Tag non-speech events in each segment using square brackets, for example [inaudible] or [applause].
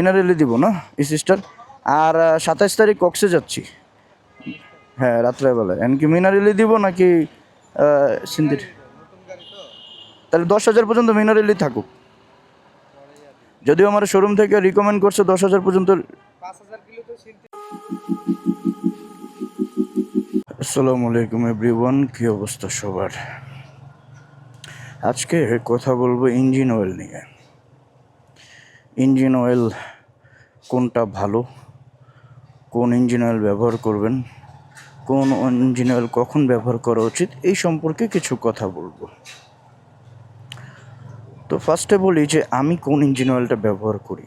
মিনারেলি দিব, না? এই সিস্টার? আর সাতাইশ তারিখ কক্সে যাচ্ছি। হ্যাঁ রাত্রেবেলায়। এমনকি মিনারেলি দিব নাকি সিন্দির? তাহলে দশ হাজার পর্যন্ত মিনারেলি থাকুক। যদিও আমার শোরুম থেকে রিকমেন্ড করছে দশ হাজার পর্যন্ত। আসসালামু আলাইকুম এভরিওয়ান কী অবস্থা সবার? আজকে কথা বলব ইঞ্জিন অয়েল নিয়ে। ইঞ্জিন অয়েল কোনটা ভালো? কোন ইঞ্জিন অয়েল ব্যবহার করবেন? কোন ইঞ্জিন অয়েল কখন ব্যবহার করা উচিত? এই সম্পর্কে কিছু কথা বলব। তো ফার্স্টে বলি যে, আমি কোন ইঞ্জিন অয়েলটা ব্যবহার করি?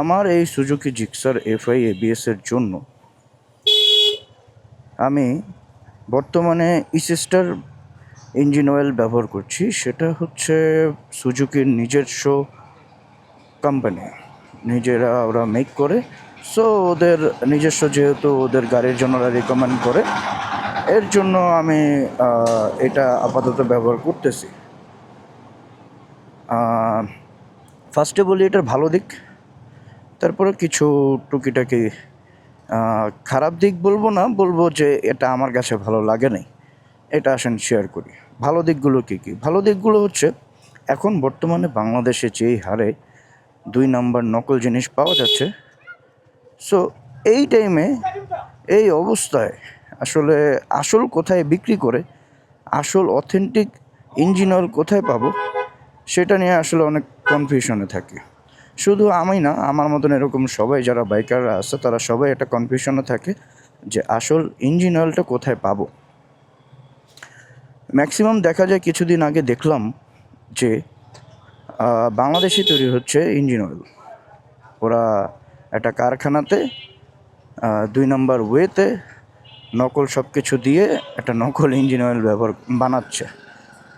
আমার এই সুজুকি জিক্সার এফআই এবিএস এর জন্য আমি বর্তমানে ইসিস্টার ইঞ্জিন অয়েল ব্যবহার করছি। সেটা হচ্ছে সুজুকির নিজস্ব কোম্পানি নিজেরা ওরা মেক করে। সো ওদের নিজস্ব যেহেতু ওদের গাড়ির জন্য ওরা রেকমেন্ড করে, এর জন্য আমি এটা আপাতত ব্যবহার করতেছি। ফার্স্টে বলি এটার ভালো দিক, তারপরে কিছু টুকিটাকি খারাপ দিক বলব না, বলব যে এটা আমার কাছে ভালো লাগে নাই, এটা আসেন শেয়ার করি। ভালো দিকগুলো কী কী? ভালো দিকগুলো হচ্ছে, এখন বর্তমানে বাংলাদেশে যেই হারে দুই নাম্বার নকল জিনিস পাওয়া যাচ্ছে। সো এই টাইমে এই অবস্থায় আসলে আসল কোথায় বিক্রি করে, আসল অথেন্টিক ইঞ্জিন অয়েল কোথায় পাবো, সেটা নিয়ে আসলে অনেক কনফিউশনে থাকি। শুধু আমি না, আমার মতন এরকম সবাই যারা বাইকাররা আছে, তারা সবাই একটা কনফিউশনে থাকে যে আসল ইঞ্জিন অয়েলটা কোথায় পাবো। ম্যাক্সিমাম দেখা যায় কিছুদিন আগে দেখলাম যে বাংলাদেশে তৈরি হচ্ছে ইঞ্জিন অয়েল। ওরা একটা কারখানাতে দুই নম্বর ওয়েতে নকল সব কিছু দিয়ে একটা নকল ইঞ্জিন অয়েল ব্যবহার বানাচ্ছে।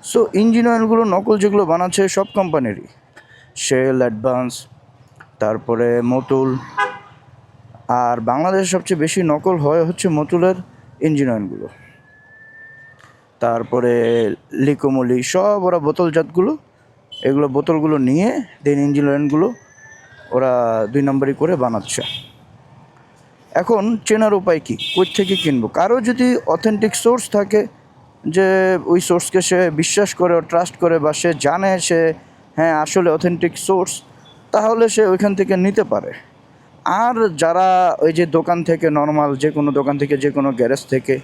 সো ইঞ্জিন অয়েলগুলো, নকল যেগুলো বানাচ্ছে সব কোম্পানিরই। শেল অ্যাডভান্স তারপরে মতুল আর বাংলাদেশে সবচেয়ে বেশি নকল হয় হচ্ছে মতুলের ইঞ্জিন অয়েলগুলো। তারপরে লিকোমলি সব ওরা বোতলজাতগুলো এগুলো বোতলগুলো নিয়ে দেন ইঞ্জিন অয়েলগুলো ওরা দুই নম্বরই করে বানাচ্ছে। এখন চেনার উপায় কী? কই থেকে কিনবো? কারও যদি অথেন্টিক সোর্স থাকে যে ওই সোর্সকে সে বিশ্বাস করে ট্রাস্ট করে বা সে জানে সে হ্যাঁ আসলে অথেন্টিক সোর্স তাহলে সে ওইখান থেকে নিতে পারে। আর যারা ওই যে দোকান থেকে নর্মাল যে কোনো দোকান থেকে যে কোনো গ্যারেজ থেকে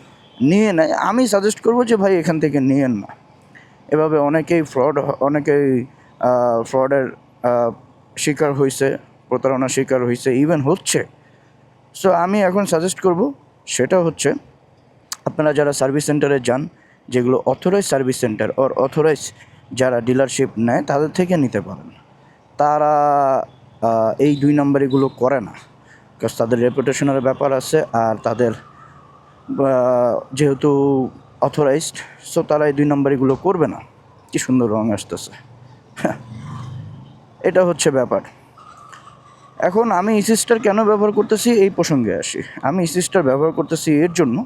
নিয়ে নেয়, আমি সাজেস্ট করব যে ভাই এখান থেকে নিয়েন না। এভাবে অনেকেই ফ্রড অনেকেই ফ্রডের শিকার হয়েছে প্রতারণার শিকার হয়েছে ইভেন হচ্ছে। সো আমি এখন সাজেস্ট করব, সেটা হচ্ছে, আপনারা যারা সার্ভিস সেন্টারে যান, যেগুলো authorise service centre or authorise যারা ডিলারশিপ নেয়, তাদের থেকে নিতে পারেন। তারা এই দুই নম্বরগুলো করে না। বিকজ তাদের রেপুটেশনের ব্যাপার আছে, আর তাদের যেহেতু অথরাইজড সো তারা এই দুই নম্বরগুলো করবে না। কি সুন্দর রং আসতেছে। [laughs] এটা হচ্ছে ব্যাপার। এখন আমি ইসিস্টার কেন ব্যবহার করতেছি? এই প্রসঙ্গে আসি। আমি ইসিস্টার ব্যবহার করতেছি এর জন্য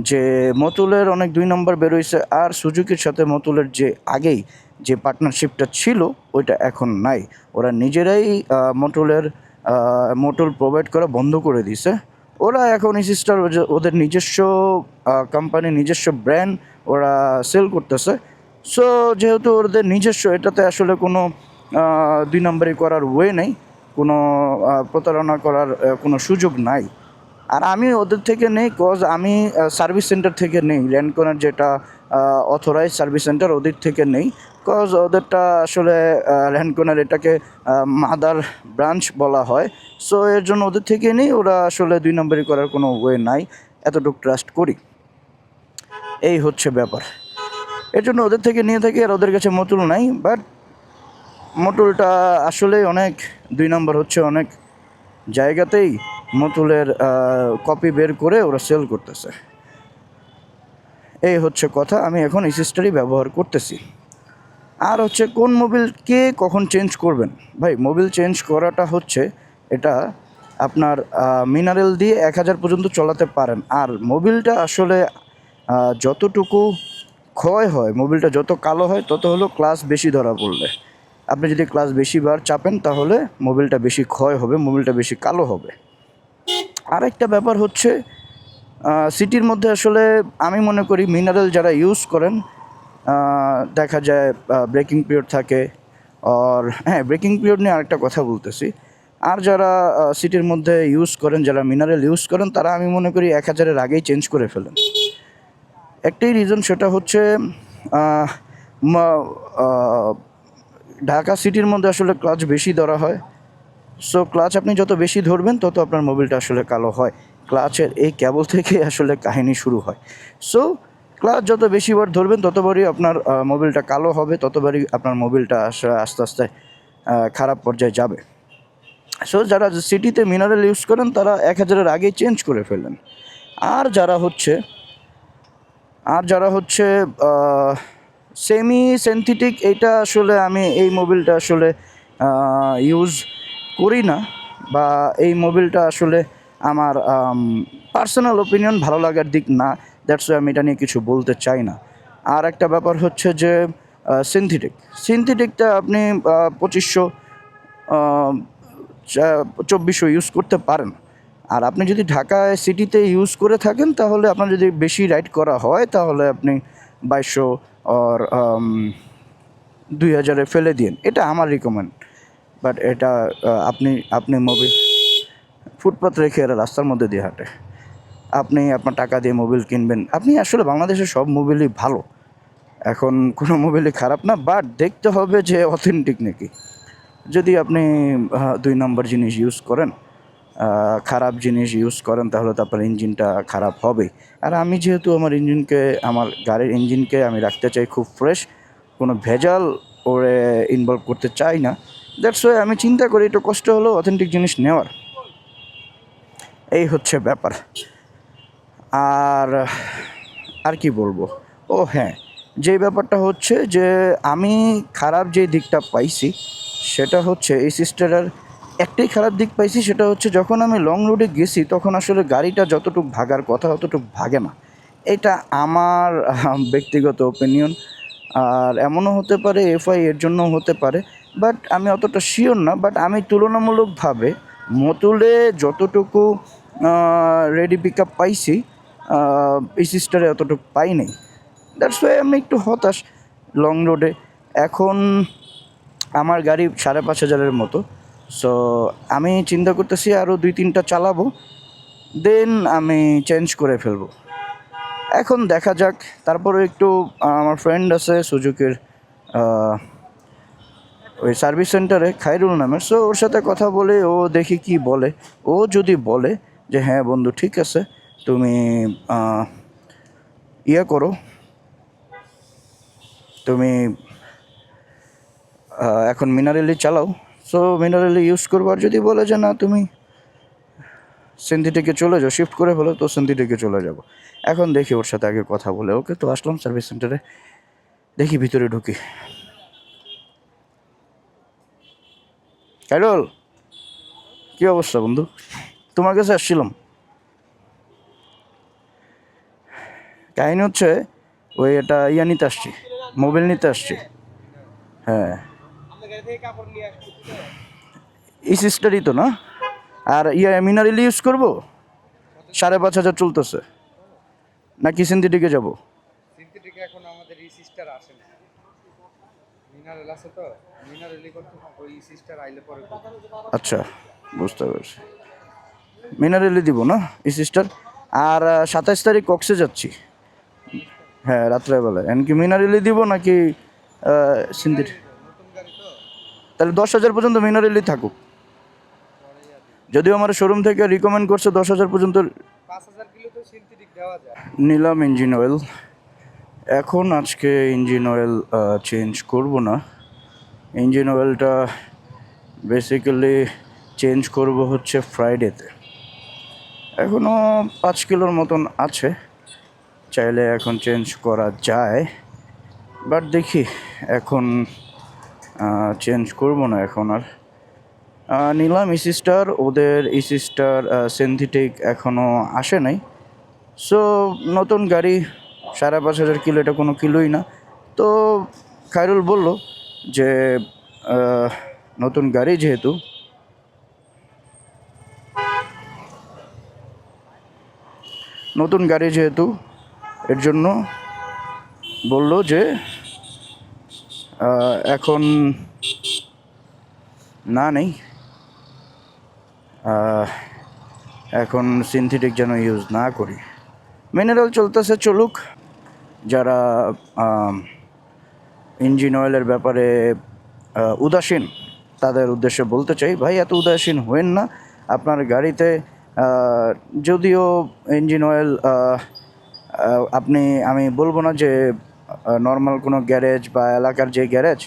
যে মতুলের অনেক দুই নম্বর বেরোইছে, আর সুজুকির সাথে মতুলের যে আগেই যে পার্টনারশিপটা ছিল, ওইটা এখন নাই। ওরা নিজেরাই মটুলের মোটুল প্রোভাইড করা বন্ধ করে দিছে ওরা এখন ইসিস্টার ওদের নিজস্ব কোম্পানি নিজস্ব ব্র্যান্ড ওরা সেল করতেছে। সো যেহেতু ওদের নিজস্ব, এটাতে আসলে কোনো দুই নম্বরই করার ওয়ে নেই। কোনো প্রতারণা করার কোনো সুযোগ নাই। আর আমি ওদের থেকে নেই কজ আমি সার্ভিস সেন্টার থেকে নেই। ল্যান্ডকনের যেটা অথরাইজ সার্ভিস সেন্টার ওদের থেকে নেই। কজ ওদেরটা আসলে ল্যান্ডকনের এটাকে মাদার ব্রাঞ্চ বলা হয়। সো এর জন্য ওদের থেকে নেই। ওরা আসলে দুই নম্বরই করার কোনো ওয়ে নাই। এতটুকু ট্রাস্ট করি। এই হচ্ছে ব্যাপার। এর জন্য ওদের থেকে নিয়ে থাকি আর ওদের কাছে মতুল নাই। বাট মটুলটা আসলে অনেক, দুই নম্বর হচ্ছে অনেক জায়গাতেই মতুলের কপি বের করে ওরা সেল করতেছে। এই হচ্ছে কথা, আমি এখন ইসিস্টারই ব্যবহার করতেছি। আর হচ্ছে কোন মোবিল কে কখন চেঞ্জ করবেন? ভাই মোবিল চেঞ্জ করাটা হচ্ছে এটা আপনার মিনারেল দিয়ে এক হাজার পর্যন্ত চলাতে পারেন। আর মোবিলটা আসলে যতটুকু ক্ষয় হয় মোবিলটা যত কালো হয়, তত হলো ক্লাস বেশি ধরা পড়লে। আপনি যদি ক্লাস বেশিবার চাপেন, তাহলে মোবিলটা বেশি ক্ষয় হবে মোবিলটা বেশি কালো হবে। আরেকটা ব্যাপার হচ্ছে সিটির মধ্যে আসলে আমি মনে করি মিনারেল যারা ইউজ করেন দেখা যায় ব্রেকিং পিরিয়ড থাকে। আর হ্যাঁ ব্রেকিং পিরিয়ড নিয়ে আরেকটা কথা বলতেছি। আর যারা সিটির মধ্যে ইউজ করেন, যারা মিনারেল ইউজ করেন, তারা আমি মনে করি এক হাজারের আগেই চেঞ্জ করে ফেলেন। একটাই রিজন সেটা হচ্ছে ঢাকা সিটির মধ্যে আসলে ক্লাচ বেশি ধরা হয়। সো ক্লাচ আপনি যত বেশি ধরবেন, তত আপনার মোবিলটা আসলে কালো হয়। ক্লাচের এই ক্যাবল থেকে আসলে কাহিনী শুরু হয়। সো ক্লাচ যত বেশিবার ধরবেন ততবারই আপনার মোবিলটা কালো হবে ততবারই আপনার মোবিলটা আস্তে আস্তে খারাপ পর্যায়ে যাবে। সো যারা সিটিতে মিনারেল ইউজ করেন, তারা এক হাজারের আগেই চেঞ্জ করে ফেলেন আর যারা হচ্ছে, আর যারা হচ্ছে সেমি সেন্থেটিক এইটা আসলে আমি এই মোবিলটা আসলে ইউজ করি না, বা এই মোবিলটা আসলে আমার পার্সোনাল ওপিনিয়ন ভালো লাগার দিক না দ্যাটস আমি এটা নিয়ে কিছু বলতে চাই না। আর একটা ব্যাপার হচ্ছে যে সিনথেটিক সিনথেটিকটা আপনি পঁচিশশো চব্বিশশো ইউজ করতে পারেন। আর আপনি যদি ঢাকায় সিটিতে ইউজ করে থাকেন, তাহলে আপনার যদি বেশি রাইড করা হয়, তাহলে আপনি বাইশশো আর দুই হাজারে ফেলে দিন এটা আমার রিকমেন্ড বাট এটা আপনি আপনি মোবিল ফুটপাথ রেখে এরা রাস্তার মধ্যে দিয়ে হাঁটে। আপনি আপনার টাকা দিয়ে মোবিল কিনবেন। আপনি আসলে বাংলাদেশের সব মোবিলই ভালো। এখন কোনো মোবিলই খারাপ না বাট দেখতে হবে যে অথেন্টিক নাকি। যদি আপনি দুই নম্বর জিনিস ইউজ করেন খারাপ জিনিস ইউজ করেন, তাহলে তো আপনার ইঞ্জিনটা খারাপ হবেই। আর আমি যেহেতু আমার ইঞ্জিনকে, আমার গাড়ির ইঞ্জিনকে আমি রাখতে চাই খুব ফ্রেশ কোনো ভেজাল ওরে ইনভলভ করতে চাই না দ্যাটস ওয়াই আমি চিন্তা করি একটু কষ্ট হলো অথেন্টিক জিনিস নেওয়ার। এই হচ্ছে ব্যাপার। আর আর কি বলব? ও হ্যাঁ যে ব্যাপারটা হচ্ছে যে আমি খারাপ যে দিকটা পাইছি, সেটা হচ্ছে এই সিস্টারের একটাই খারাপ দিক পাইছি, সেটা হচ্ছে যখন আমি লং রুটে গেছি, তখন আসলে গাড়িটা যতটুকু ভাগার কথা ততটুকু ভাগে না। এটা আমার ব্যক্তিগত ওপিনিয়ন আর এমনও হতে পারে, এফআই এর জন্য হতে পারে বাট আমি অতটা শিওর না বাট আমি তুলনামূলকভাবে মতুলে যতটুকু রেডি পিক আপ পাইছি। সিস্টারে অতটুকু পাই নাই। দ্যাটস ওয়াই আমি একটু হতাশ লং রোডে এখন আমার গাড়ি সাড়ে পাঁচ হাজারের মতো। সো আমি চিন্তা করতেছি আরও দুই তিনটা চালাবো। দেন আমি চেঞ্জ করে ফেলব। এখন দেখা যাক। তারপরে একটু আমার ফ্রেন্ড আছে সুজুকের ওই সার্ভিস সেন্টারে খাইরুল নামের। সো ওর সাথে কথা বলে, ও দেখি কি বলে। ও যদি বলে যে হ্যাঁ বন্ধু, ঠিক আছে, তুমি ইয়ে করো। তুমি এখন মিনারেলি চালাও। সো মিনারেলি ইউজ করব, আর যদি বলে যে না, তুমি সিন্থেটিকে চলে যাও শিফট করে ফেলো তো সিন্থেটিকে চলে যাব। এখন দেখি ওর সাথে আগে কথা বলে। ওকে তো আসলাম সার্ভিস সেন্টারে দেখি ভিতরে ঢুকি। ক্যারল কী অবস্থা বন্ধু? তোমার কাছে আসছিলাম। কাহিনী হচ্ছে ওই এটা ইয়া নিতে আসছি মোবাইল নিতে আসছি। হ্যাঁ। এই সিস্টারই তো না? আর ইয়া মিনারেল ইউজ করব? সাড়ে পাঁচ হাজার চলতেছে। নাকি সিন্থেটিকে যাব? সিনথেটিক এখন আমাদের এই সিস্টার আসে না। মিনারেল আছে তো? মিনারেলই করতে ওই সিস্টার আইলে পরে আচ্ছা বুঝতে পারছি। মিনারেলি দিব না, এই সিস্টার। আর সাতাইশ তারিখ কক্সে যাচ্ছি। হ্যাঁ রাত্রেবেলায় এমনকি মিনারেলি দিব নাকি তো তাহলে দশ হাজার পর্যন্ত মিনারেলি থাকুক। যদিও আমার শোরুম থেকে রিকমেন্ড করছে দশ হাজার পর্যন্ত নিলাম ইঞ্জিন অয়েল এখন আজকে ইঞ্জিন অয়েল চেঞ্জ করব না। ইঞ্জিন অয়েলটা বেসিক্যালি চেঞ্জ করব হচ্ছে ফ্রাইডেতে এখনও পাঁচ কিলোর মতন আছে। চাইলে এখন চেঞ্জ করা যায়। বাট দেখি, এখন চেঞ্জ করব না এখন আর। নিলাম ইসি স্টার ওদের ইসি স্টার সিনথেটিক এখনও আসে নাই। সো নতুন গাড়ি, সাড়ে পাঁচ হাজার কিলো, এটা কোনো কিলোই না। তো, খায়রুল বলল যে নতুন গাড়ি যেহেতু নতুন গাড়ি যেহেতু, এর জন্য বলল যে এখন না নেই। এখন সিনথেটিক যেন ইউজ না করি। মিনারেল চলতেছে, চলুক। যারা ইঞ্জিন অয়েলের ব্যাপারে উদাসীন, তাদের উদ্দেশ্যে বলতে চাই, ভাই, এত উদাসীন হবেন না। আপনার গাড়িতে যদিও ইঞ্জিন অয়েল আপনি, আমি বলব না যে নর্মাল কোনো গ্যারেজ বা এলাকার যে গ্যারেজ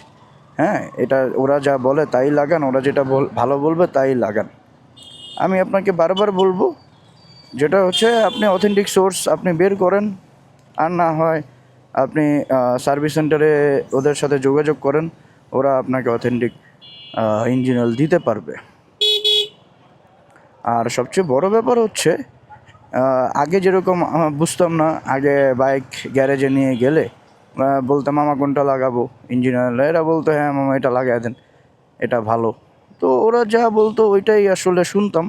হ্যাঁ এটা ওরা যা বলে তাই লাগান, ওরা যেটা বল- ভালো বলবে তাই লাগান। আমি আপনাকে বারবার বলব, যেটা হচ্ছে আপনি অথেন্টিক সোর্স আপনি বের করেন, আর না হয় আপনি সার্ভিস সেন্টারে ওদের সাথে যোগাযোগ করেন, ওরা আপনাকে অথেন্টিক ইঞ্জিন অয়েল দিতে পারবে। আর সবচেয়ে বড় ব্যাপার হচ্ছে আগে যেরকম বুঝতাম না, আগে বাইক গ্যারেজে নিয়ে গেলে বলতাম, মামা, কোনটা লাগাবো? ইঞ্জিন অয়েল এরা বলতো হ্যাঁ মামা, এটা লাগাই দেন, এটা ভালো। তো ওরা যা বলতো, ওইটাই আসলে শুনতাম,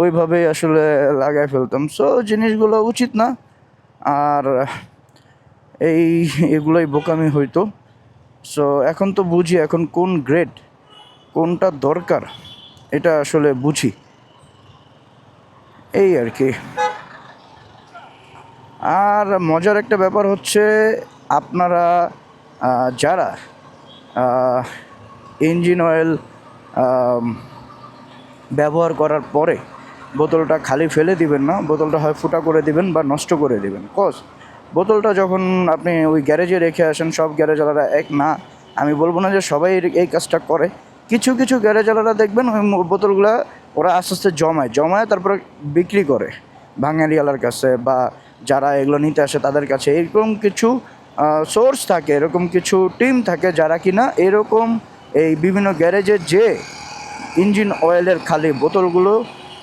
ওইভাবেই আসলে লাগাই ফেলতাম। সো জিনিসগুলো উচিত না। আর এই, এগুলোই বোকামি হইতো। সো এখন তো বুঝি, এখন কোন গ্রেড কোনটা দরকার, এটা আসলে বুঝি। এই আর কি। আর মজার একটা ব্যাপার হচ্ছে আপনারা যারা ইঞ্জিন অয়েল ব্যবহার করার পরে বোতলটা খালি ফেলে দিবেন না, বোতলটা হয় ফুটা করে দিবেন বা নষ্ট করে দিবেন। কজ বোতলটা যখন আপনি ওই গ্যারেজে রেখে আসেন, সব গ্যারেজওয়ালারা এক, না, আমি বলব না যে সবাই এই কাজটা করে। কিছু কিছু গ্যারেজ গ্যারেজওয়ালারা দেখবেন ওই বোতলগুলা ওরা আস্তে আস্তে জমায় জমায় তারপরে বিক্রি করে বাঙালিওয়ালার কাছে বা যারা এগুলো নিতে আসে তাদের কাছে। এরকম কিছু সোর্স থাকে, এরকম কিছু টিম থাকে যারা কিনা এরকম এই বিভিন্ন গ্যারেজে যে ইঞ্জিন অয়েলের খালি বোতলগুলো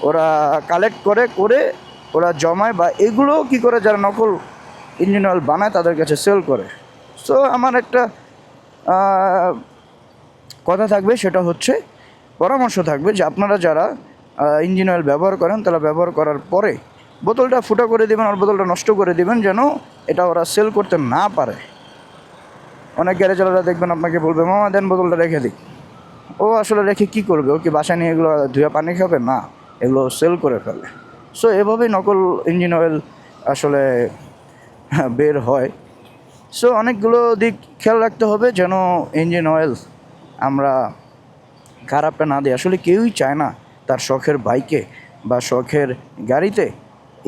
ওরা কালেক্ট করে করে ওরা জমায় বা এগুলো কি করে যারা নকল ইঞ্জিন অয়েল বানায় তাদের কাছে সেল করে। সো আমার একটা কথা থাকবে সেটা হচ্ছে পরামর্শ থাকবে যে আপনারা যারা ইঞ্জিন অয়েল ব্যবহার করেন, তারা ব্যবহার করার পরে বোতলটা ফুটা করে দেবেন আর বোতলটা নষ্ট করে দেবেন যেন এটা ওরা সেল করতে না পারে। অনেক গ্যারেজওয়ালারা দেখবেন আপনাকে বলবে, মামা, দেন বোতলটা রেখে দিই। ও আসলে রেখে কি করবে? ও কি বাসায় নিয়ে এগুলো ধুয়ে পানি খাবে? না, এগুলো সেল করে ফেলে। সো এভাবেই নকল ইঞ্জিন অয়েল আসলে [laughs] বের হয়। সো অনেকগুলো দিক খেয়াল রাখতে হবে যেন ইঞ্জিন অয়েল আমরা খারাপটা না দিই আসলে কেউই চায় না তার শখের বাইকে বা শখের গাড়িতে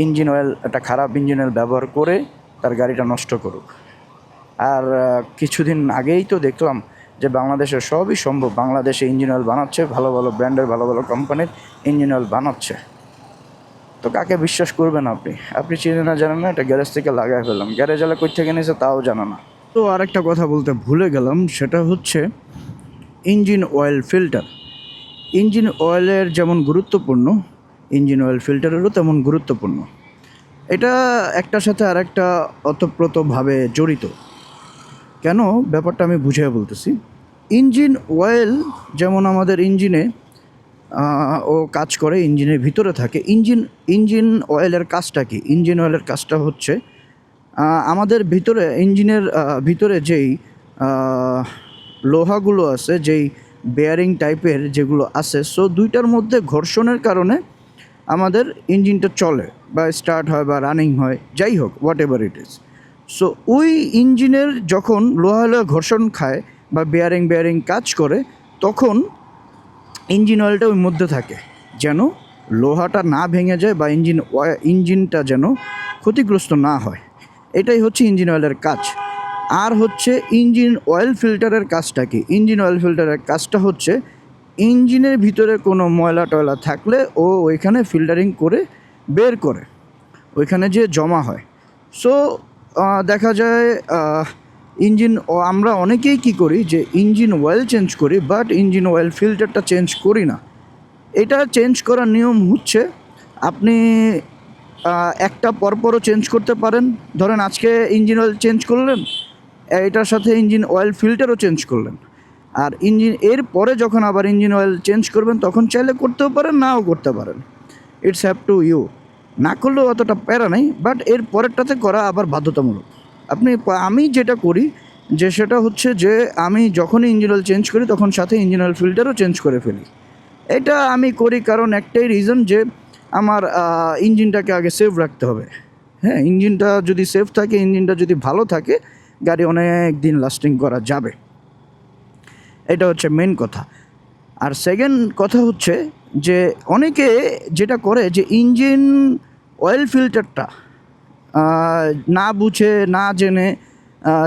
ইঞ্জিন অয়েল একটা খারাপ ইঞ্জিন অয়েল ব্যবহার করে তার গাড়িটা নষ্ট করুক। আর কিছুদিন আগেই তো দেখলাম যে বাংলাদেশের সবই সম্ভব। বাংলাদেশে ইঞ্জিন অয়েল বানাচ্ছে, ভালো ভালো ব্র্যান্ডের ভালো ভালো কোম্পানির ইঞ্জিন অয়েল বানাচ্ছে। তো কাকে বিশ্বাস করবেন আপনি? আপনি চিনে না, জানেন না, এটা গ্যারেজ থেকে লাগাই ফেললাম। গ্যারেজ আলা কই থেকে নিয়েছে তাও জানা না। তো আরেকটা কথা বলতে ভুলে গেলাম, সেটা হচ্ছে ইঞ্জিন অয়েল ফিল্টার। ইঞ্জিন অয়েলের যেমন গুরুত্বপূর্ণ, ইঞ্জিন অয়েল ফিল্টারেরও তেমন গুরুত্বপূর্ণ। এটা একটার সাথে আরেকটা অতপ্রতভাবে জড়িত। কেন? ব্যাপারটা আমি বুঝিয়ে বলতেছি। ইঞ্জিন অয়েল যেমন আমাদের ইঞ্জিনে ও কাজ করে, ইঞ্জিনের ভিতরে থাকে, ইঞ্জিন ইঞ্জিন অয়েলের কাজটা কি? ইঞ্জিন অয়েলের কাজটা হচ্ছে আমাদের ভিতরে, ইঞ্জিনের ভিতরে যেই লোহাগুলো আছে, যেই বেয়ারিং টাইপের যেগুলো আছে সো দুইটার মধ্যে ঘর্ষণের কারণে আমাদের ইঞ্জিনটা চলে বা স্টার্ট হয় বা রানিং হয়, যাই হোক whatever it is so ওই ইঞ্জিনের যখন লোহা লোহা ঘর্ষণ খায় বা বেয়ারিং বেয়ারিং কাজ করে, তখন ইঞ্জিন অয়েলটা ওই মধ্যে থাকে, যেন লোহাটা না ভেঙে যায় বা ইঞ্জিন ইঞ্জিনটা যেন ক্ষতিগ্রস্ত না হয়। এটাই হচ্ছে ইঞ্জিন অয়েলের কাজ। আর হচ্ছে ইঞ্জিন অয়েল ফিল্টারের কাজটা কি? ইঞ্জিন অয়েল ফিল্টারের কাজটা হচ্ছে ইঞ্জিনের ভিতরে কোনো ময়লা টয়লা থাকলে ও ওইখানে ফিল্টারিং করে বের করে, ওইখানে যে জমা হয়। সো দেখা যায় ইঞ্জিন আমরা অনেকেই কি করি যে ইঞ্জিন অয়েল চেঞ্জ করি, বাট ইঞ্জিন অয়েল ফিল্টারটা চেঞ্জ করি না। এটা চেঞ্জ করার নিয়ম হচ্ছে আপনি একটা পরপরও চেঞ্জ করতে পারেন। ধরেন আজকে ইঞ্জিন অয়েল চেঞ্জ করলেন এটার সাথে ইঞ্জিন অয়েল ফিল্টারও চেঞ্জ করলেন। আর ইঞ্জিন, এর পরে যখন আবার ইঞ্জিন অয়েল চেঞ্জ করবেন, তখন চাইলে করতেও পারেন, নাও করতে পারেন। ইটস হ্যাভ টু ইউ না করলেও অতটা প্যারা নেই বাট এর পরেরটাতে করা আবার বাধ্যতামূলক। আপনি, আমি যেটা করি, যে সেটা হচ্ছে যে, আমি যখনই ইঞ্জিন অয়েল চেঞ্জ করি, তখন সাথে ইঞ্জিন অয়েল ফিল্টারও চেঞ্জ করে ফেলি। এটা আমি করি কারণ একটাই রিজন যে, আমার ইঞ্জিনটাকে আগে সেফ রাখতে হবে। হ্যাঁ ইঞ্জিনটা যদি সেফ থাকে, ইঞ্জিনটা যদি ভালো থাকে গাড়ি অনেক দিন লাস্টিং করা যাবে। এটা হচ্ছে মেন কথা। আর সেকেন্ড কথা হচ্ছে যে, অনেকে যেটা করে যে ইঞ্জিন অয়েল ফিল্টারটা না বুঝে, না জেনে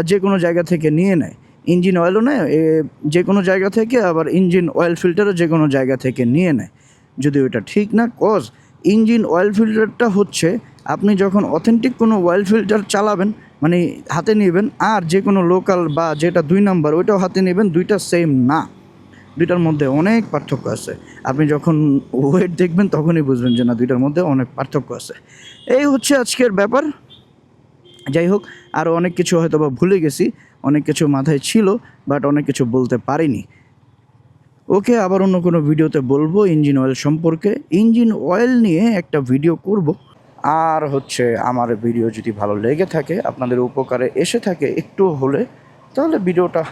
যে কোনো জায়গা থেকে নিয়ে নেয়। ইঞ্জিন অয়েলও নেয় যে কোনো জায়গা থেকে, আবার ইঞ্জিন অয়েল ফিল্টারও যে কোনো জায়গা থেকে নিয়ে নেয়। যদি ওটা ঠিক না কজ ইঞ্জিন অয়েল ফিল্টারটা হচ্ছে আপনি যখন অথেন্টিক কোনো অয়েল ফিল্টার চালাবেন মানে হাতে নেবেন, আর যে কোনো লোকাল বা যেটা দুই নাম্বার ওইটাও হাতে নেবেন, দুইটা সেম না। দুইটার মধ্যে অনেক পার্থক্য আছে। আপনি যখন ওয়েট দেখবেন, তখনই বুঝবেন যে না, দুইটার মধ্যে অনেক পার্থক্য আছে। এই হচ্ছে আজকের ব্যাপার। যাই হোক আরও অনেক কিছু হয়তো বা ভুলে গেছি। অনেক কিছু মাথায় ছিল বাট অনেক কিছু বলতে পারিনি। ওকে, আবার অন্য কোনো ভিডিওতে বলব ইঞ্জিন অয়েল সম্পর্কে। ইঞ্জিন অয়েল নিয়ে একটা ভিডিও করব। আর হচ্ছে আমার ভিডিও যদি ভালো লেগে থাকে, আপনাদের উপকারে এসে থাকে একটু হলে, তাহলে ভিডিওটা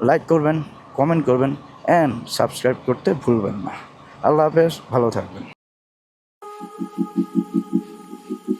লাইক করবেন কমেন্ট করবেন অ্যান্ড সাবস্ক্রাইব করতে ভুলবেন না। আল্লাহ হাফেজ, ভালো থাকবেন।